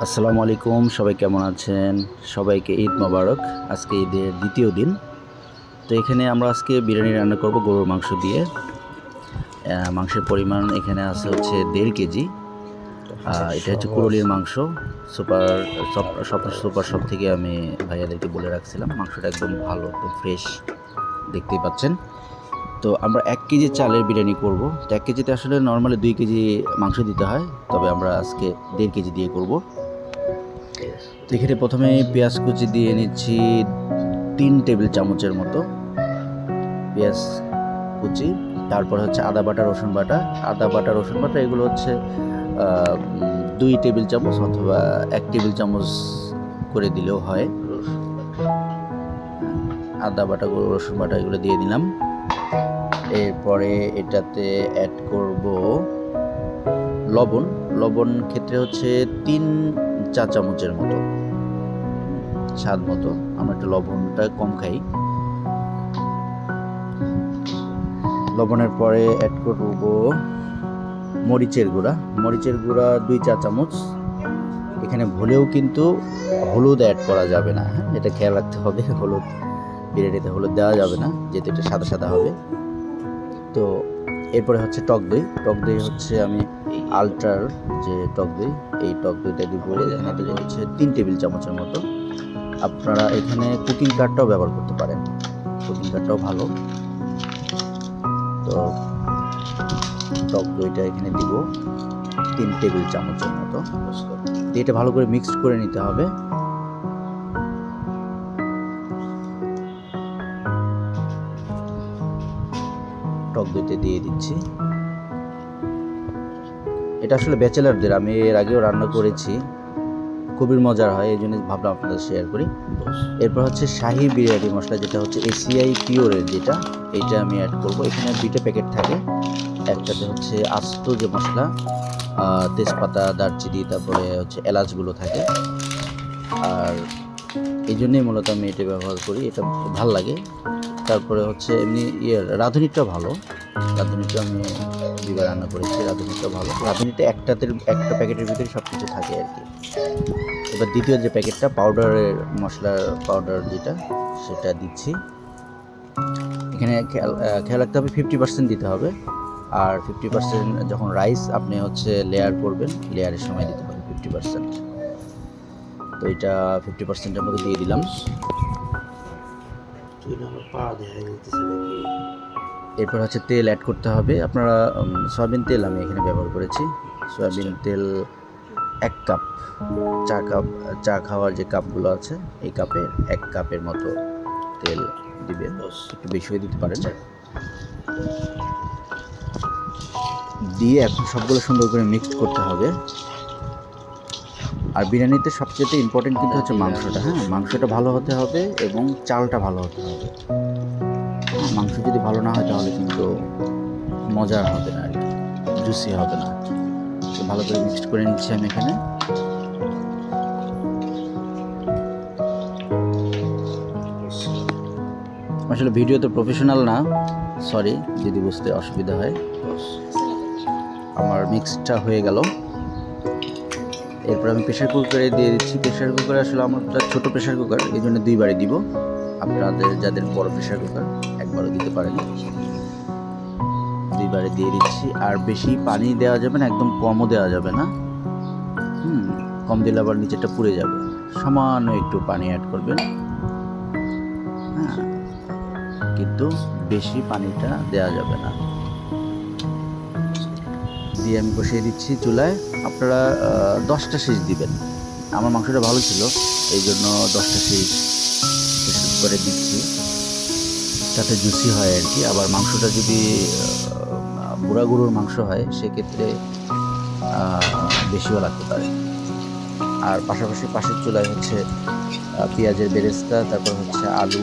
আসসালামু আলাইকুম, সবাই কেমন আছেন? সবাইকে ঈদ মোবারক। আজকে ঈদের দ্বিতীয় দিন। তো এখানে আমরা আজকে বিরিয়ানি রান্না করব গরুর মাংস দিয়ে। মাংসের পরিমাণ এখানে আছে হচ্ছে দেড় কেজি। এটা হচ্ছে কুরলির মাংস। সুপার সপ- স্বপ্ন সুপার শপ থেকে আমি ভাইয়াদেরকে বলে রাখছিলাম, মাংসটা একদম ভালো, একদম ফ্রেশ দেখতেই পাচ্ছেন। তো আমরা এক কেজি চালের বিরিয়ানি করব। তো এক কেজিতে আসলে নর্মালি দুই কেজি মাংস দিতে হয়। তবে আমরা আজকে দেড় কেজি দিয়ে করব। এখানে প্রথমে পেঁয়াজ কুচি দিয়ে নিচ্ছি তিন টেবিল চামচের মতো পেঁয়াজ কুচি। তারপর হচ্ছে আদা বাটা, রসুন বাটা। আদা বাটা, রসুন বাটা এগুলো হচ্ছে দুই টেবিল চামচ অথবা এক টেবিল চামচ করে দিলেও হয়। আদা বাটা, রসুন বাটা এগুলো দিয়ে দিলাম। এরপরে এটাতে অ্যাড করব লবণ। লবণ ক্ষেত্রে হচ্ছে তিন চা চামচের মতো। স্বাদ মতো। আমরা একটু লবণটা কম খাই। লবণের পরে অ্যাড করব মরিচের গুঁড়া। মরিচের গুঁড়া দুই চা চামচ। এখানে ভুলেও কিন্তু হলুদ অ্যাড করা যাবে না হ্যাঁ? এটা খেয়াল রাখতে হবে। হলুদ, বিরিয়ানিতে হলুদ দেওয়া যাবে না, যেহেতু এটা সাদা সাদা হবে। তো এরপরে হচ্ছে টক দই। টক দই হচ্ছে আমি আলট্রার যে টক দই, এই টক দইটা দিব এখানে দিব হচ্ছে তিন টেবিল চামচের মতো। আপনারা এখানে কুকিং কার্ডটাও ব্যবহার করতে পারেন। কুকিং কার্ডটাও ভালো। তো টক দইটা এখানে দিব তিন টেবিল চামচের মতো। দিয়ে এটা ভালো করে মিক্সড করে নিতে হবে। টক দইতে দিয়ে দিচ্ছি। এটা আসলে ব্যাচেলারদের আমি এর আগেও রান্না করেছি। খুবই মজার হয় এই জন্য ভাবলাম আপনাদের শেয়ার করি। এরপর হচ্ছে শাহি বিরিয়ানি মশলা যেটা হচ্ছে এসিআই পিওরের যেটা এইটা আমি অ্যাড করব। এখানে দুইটা প্যাকেট থাকে একটাতে হচ্ছে আস্ত যে মশলা তেজপাতা দারচিনি তারপরে হচ্ছে এলাচগুলো থাকে। আর এই জন্যই মূলত আমি এটা ব্যবহার করি এটা ভালো লাগে। তারপরে হচ্ছে এমনি ইয়ে রাঁধুনিটা ভালো। রাঁধুনিটা আমি দুইবার রান্না করেছি, রাঁধুনিটা ভালো। রাঁধুনিটা একটাতে একটা প্যাকেটের ভিতরে সব কিছু থাকে আর কি। এবার দ্বিতীয় যে প্যাকেটটা পাউডারের মশলার পাউডার যেটা, সেটা দিচ্ছি। এখানে খেয়াল খেয়াল রাখতে হবে ফিফটি পার্সেন্ট দিতে হবে। আর ফিফটি পার্সেন্ট যখন রাইস আপনি হচ্ছে লেয়ার করবেন লেয়ারের সময় দিতে হবে ফিফটি পার্সেন্ট তো এটা ফিফটি পার্সেন্টের মধ্যে দিয়ে দিলাম। এরপর হচ্ছে তেল অ্যাড করতে হবে। আপনারা সয়াবিন তেল আমি এখানে ব্যবহার করেছি। সয়াবিন তেল এক কাপ চা কাপ চা খাওয়ার যে কাপগুলো আছে এই কাপের এক কাপের মতো তেল দিবেন একটু বেশিও দিতে পারেন। দিয়ে এখন সবগুলো সুন্দর করে মিক্সড করতে হবে। আর বিরিয়ানিতে সবচেয়ে ইম্পর্টেন্ট কিন্তু হচ্ছে মাংসটা হ্যাঁ? মাংসটা ভালো হতে হবে এবং চালটা ভালো হতে হবে। মাংস যদি ভালো না হয় তাহলে কিন্তু মজার হবে না আর কি জুসি হবে না। ভালো করে মিক্সড করে নিচ্ছি আমি এখানে। আসলে ভিডিও তো প্রফেশনাল না সরি যদি বুঝতে অসুবিধা হয়। আমার মিক্সটা হয়ে গেল। এরপর আমি প্রেশার কুকারে দিয়ে দিচ্ছি। প্রেশার কুকারে আসলে আমারটা ছোটো প্রেশার কুকার এই জন্য দুইবারে দিব। আপনাদের যাদের বড় প্রেশার কুকার, একবারও দিতে পারেন দুইবারে দিয়ে দিচ্ছি। আর বেশি পানি দেওয়া যাবে না, একদম কমও দেওয়া যাবে না। হুম, কম দিলে আবার নিচেটা পুড়ে যাবে। সামান্য একটু পানি অ্যাড করবেন। হ্যাঁ কিন্তু বেশি পানিটা দেওয়া যাবে না। দিয়ে আমি বসিয়ে দিচ্ছি চুলায়। আপনারা দশটা শীষ দিবেন। আমার মাংসটা ভালো ছিল এই জন্য দশটা শীষ করে দিচ্ছি। তাতে জুসি হয় আর কি। আবার মাংসটা যদি বুড়া গরুর মাংস হয়, সেক্ষেত্রে বেশিও লাগতে পারে। আর পাশাপাশি পাশের চুলায় হচ্ছে পেঁয়াজের বেরেস্তা, তারপর হচ্ছে আলু,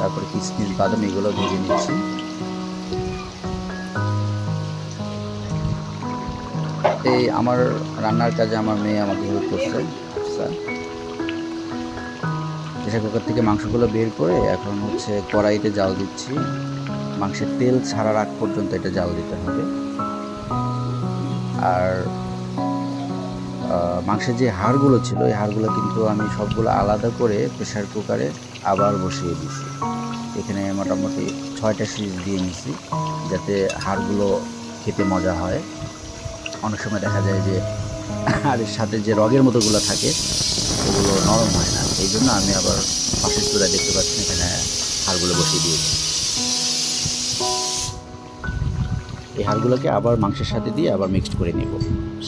তারপরে কিশমিশ বাদাম, এগুলো ভেজে নিচ্ছি। এই আমার রান্নার কাজে আমার মেয়ে আমাকে হেল্প করছে, স্যার। প্রেশার কুকার থেকে মাংসগুলো বের করে এখন হচ্ছে কড়াইতে জাল দিচ্ছি। মাংসের তেল ছাড়ার আগ পর্যন্ত এটা জাল দিতে হবে। আর মাংসের যে হাড়গুলো ছিল, এই হাড়গুলো কিন্তু আমি সবগুলো আলাদা করে প্রেশার কুকারে আবার বসিয়ে দিছি এখানে মোটামুটি ছয়টা সিজ দিয়ে নিছি যাতে হাড়গুলো খেতে মজা হয়। অনেক সময় দেখা যায় যে হাড়ের সাথে যে রগের মতোগুলো থাকে, ওগুলো নরম হয় না। এই জন্য আমি আবার পাশের চূড়ায় দেখতে পাচ্ছি, এখানে হাড়গুলো বসিয়ে দিয়েছি। এই হাড়গুলোকে আবার মাংসের সাথে দিয়ে আবার মিক্সড করে নিব।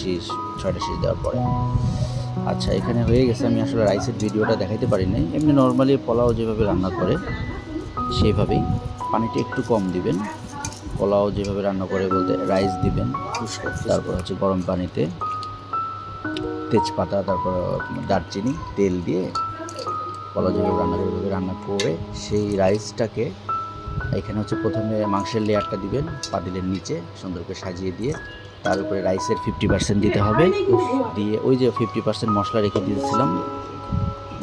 শীষ, ছয়টা শীষ দেওয়ার পরে। আচ্ছা এখানে হয়ে গেছে, আমি আসলে রাইসের ভিডিওটা দেখাইতে পারি নাই। এমনি নর্মালি পোলাও যেভাবে রান্না করে সেইভাবেই পানিটা একটু কম দিবেন। পোলাও যেভাবে রান্না করে বলতে রাইস দিবেন। তারপর হচ্ছে গরম পানিতে তেজপাতা, তারপর দারচিনি, তেল দিয়ে পোলাও যেভাবে রান্না করে রান্না করে সেই রাইসটাকে এখানে হচ্ছে প্রথমে মাংসের লেয়ারটা দিবেন, পাতিলের নিচে সুন্দর করে সাজিয়ে দিয়ে তার উপরে রাইসের ফিফটি পার্সেন্ট দিতে হবে। দিয়ে ওই যে ফিফটি পার্সেন্ট মশলা রেখে দিয়েছিলাম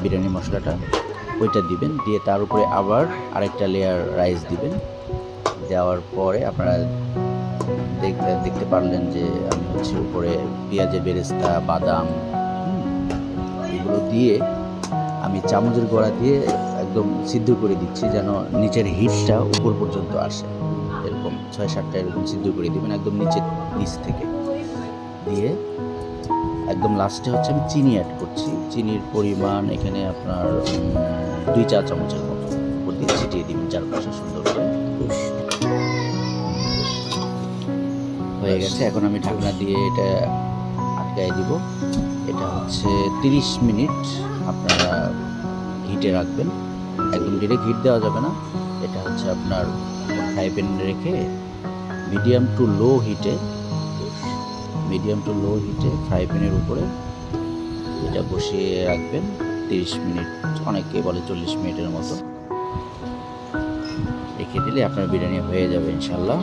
বিরিয়ানি মশলাটা, ওইটা দিবেন। দিয়ে তার উপরে আবার আরেকটা লেয়ার রাইস দিবেন। দেওয়ার পরে আপনারা দেখতে দেখতে পারলেন যে আমি হচ্ছে উপরে পেঁয়াজের বেরেস্তা, বাদাম এগুলো দিয়ে আমি চামচের গোড়া দিয়ে একদম সিদ্ধ করে দিচ্ছি যেন নিচের হিটটা উপর পর্যন্ত আসে। এরকম ছয় সাতটা এরকম সিদ্ধ করে দিবেন একদম নিচের নিচ থেকে। দিয়ে একদম লাস্টে হচ্ছে আমি চিনি অ্যাড করছি। চিনির পরিমাণ এখানে আপনার দুই চা চামচের মতো। উপর দিয়ে ছিটিয়ে দিবেন চারপাশে সুন্দর করে। হয়ে গেছে। এখন আমি ঢাকনা দিয়ে এটা আটকায় দিব। এটা হচ্ছে তিরিশ মিনিট আপনারা হিটে রাখবেন। একদম ডিরেক্ট হিট দেওয়া যাবে না। এটা হচ্ছে আপনার ফ্রাই প্যান রেখে মিডিয়াম টু লো হিটে মিডিয়াম টু লো হিটে ফ্রাই প্যানের উপরে এটা বসিয়ে রাখবেন তিরিশ মিনিট, অনেকে বলে চল্লিশ মিনিটের মতো। রেখে দিলে আপনার বিরিয়ানি হয়ে যাবে ইনশাল্লাহ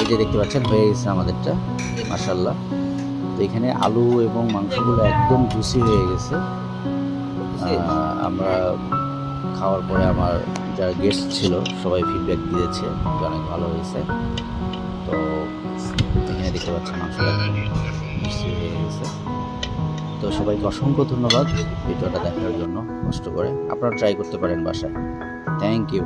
এই যে দেখতে পাচ্ছেন, হয়ে গেছে আমাদেরটা মাসাল্লাহ এখানে আলু এবং মাংসগুলো একদম জুসি হয়ে গেছে। আমরা খাওয়ার পরে আমার যারা গেস্ট ছিল সবাই ফিডব্যাক দিয়েছে যে অনেক ভালো হয়েছে। তো এখানে দেখতে পাচ্ছেন মাংসটা জুসি হয়ে গেছে। তো সবাইকে অসংখ্য ধন্যবাদ ভিডিওটা দেখার জন্য কষ্ট করে। আপনারা ট্রাই করতে পারেন বাসায়। Thank you